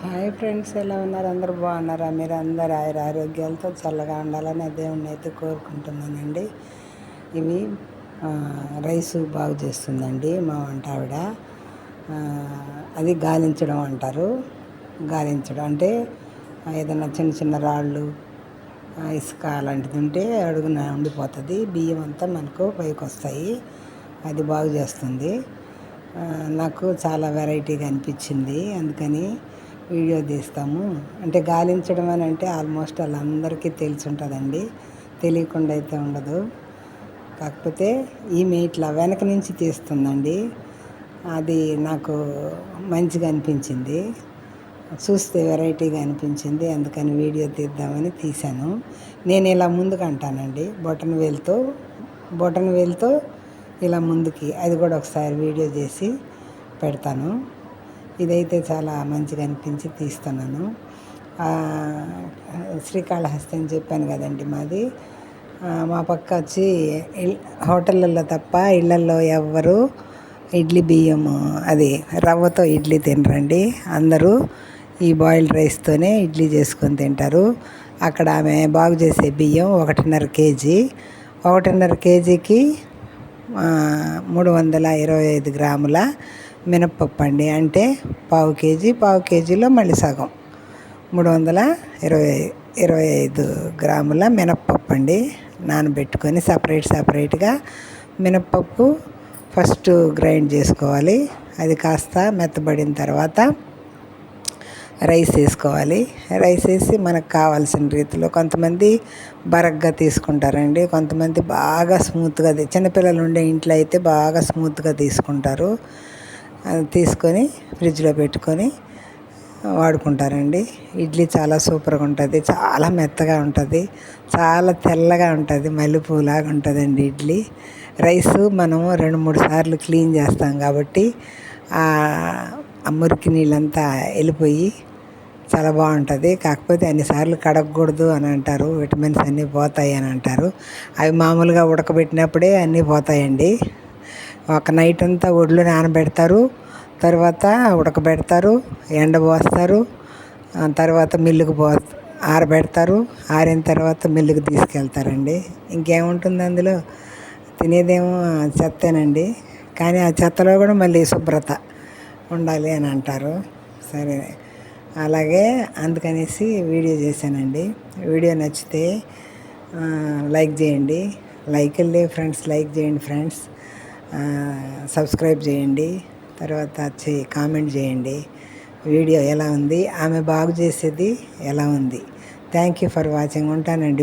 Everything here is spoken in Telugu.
హాయ్ ఫ్రెండ్స్ ఎలా ఉన్నారు? అందరు బాగున్నారా? మీరు అందరు ఆయుర ఆరోగ్యాలతో చల్లగా ఉండాలని దేవుణ్ణి అయితే కోరుకుంటున్నానండి. ఇవి రైస్ బాగు చేస్తుందండి మా వంట ఆవిడ. అది గాలించడం అంటారు. గాలించడం అంటే ఏదైనా చిన్న చిన్న రాళ్ళు ఇసుక అలాంటిది ఉంటే అడుగున ఉండిపోతుంది. బియ్యం అంతా మనకు పైకి వస్తాయి అది బాగు చేస్తుంది. నాకు చాలా వెరైటీగా అనిపించింది. అందుకని వీడియో తీస్తాము. అంటే గాలించడం అని అంటే ఆల్మోస్ట్ వాళ్ళందరికీ తెలిసి ఉంటుందండి తెలియకుండా అయితే ఉండదు. కాకపోతే ఈమె ఇట్లా వెనక నుంచి తీస్తుందండి. అది నాకు మంచిగా అనిపించింది. చూస్తే వెరైటీగా అనిపించింది. అందుకని వీడియో తీద్దామని తీశాను. నేను ఇలా ముందుకు అంటానండి. బొటన్ వేలుతో బొటన్ వేలుతో ఇలా ముందుకి అది కూడా ఒకసారి వీడియో చేసి పెడతాను. ఇదైతే చాలా మంచిగా అనిపించి తీస్తున్నాను. శ్రీకాళహస్తి అని చెప్పాను కదండి మాది. మా పక్క వచ్చి హోటళ్ళల్లో తప్ప ఇళ్ళల్లో ఎవ్వరు ఇడ్లీ బియ్యం అది రవ్వతో ఇడ్లీ తినరండి. అందరూ ఈ బాయిల్డ్ రైస్తోనే ఇడ్లీ చేసుకొని తింటారు. అక్కడ ఆమె బాగు చేసే బియ్యం ఒకటిన్నర కేజీ. ఒకటిన్నర కేజీకి మూడు వందల ఇరవై ఐదు గ్రాముల మినప్పప్పు అండి. అంటే పావు కేజీ పావు కేజీలో మళ్ళీ సగం. మూడు వందల ఇరవై ఇరవై ఐదు గ్రాముల మినప్పప్పు అండి. నానబెట్టుకొని సపరేట్ సపరేట్గా మినప్పప్పు ఫస్ట్ గ్రైండ్ చేసుకోవాలి. అది కాస్త మెత్తబడిన తర్వాత రైస్ వేసుకోవాలి. రైస్ వేసి మనకు కావాల్సిన రీతిలో కొంతమంది బరగ్గా తీసుకుంటారండి. కొంతమంది బాగా స్మూత్గా చిన్నపిల్లలు ఉండే ఇంట్లో అయితే బాగా స్మూత్గా తీసుకుంటారు. తీసుకొని ఫ్రిడ్జ్లో పెట్టుకొని వాడుకుంటారండి. ఇడ్లీ చాలా సూపర్గా ఉంటుంది చాలా మెత్తగా ఉంటుంది చాలా తెల్లగా ఉంటుంది మల్లెపూలాగా ఉంటుందండి ఇడ్లీ. రైస్ మనము రెండు మూడు సార్లు క్లీన్ చేస్తాం కాబట్టి ఆ మురికి నీళ్ళంతా వెళ్ళిపోయి చాలా బాగుంటుంది. కాకపోతే అన్నిసార్లు కడగకూడదు అని అంటారు విటమిన్స్ అన్నీ పోతాయి అని అంటారు. అవి మామూలుగా ఉడకబెట్టినప్పుడే అన్నీ పోతాయండి. ఒక నైట్ అంతా ఒడ్లు నానబెడతారు. తర్వాత ఉడకబెడతారు ఎండ పోస్తారు. తర్వాత మిల్లుకు పో ఆరబెడతారు. ఆరిన తర్వాత మిల్లుకు తీసుకెళ్తారండి. ఇంకేముంటుంది అందులో? తినేదేమో చెత్తేనండి. కానీ ఆ చెత్తలో కూడా మళ్ళీ శుభ్రత ఉండాలి అని అంటారు. సరే. అలాగే అందుకనేసి వీడియో చేశానండి. వీడియో నచ్చితే లైక్ చేయండి. లైక్ వెళ్ళి ఫ్రెండ్స్ లైక్ చేయండి ఫ్రెండ్స్. సబ్స్క్రైబ్ చేయండి తర్వాత వచ్చి కామెంట్ చేయండి. వీడియో ఎలా ఉంది? ఆమె బాగు చేసేది ఎలా ఉంది? థ్యాంక్ యూ ఫర్ వాచింగ్ ఉంటానండి.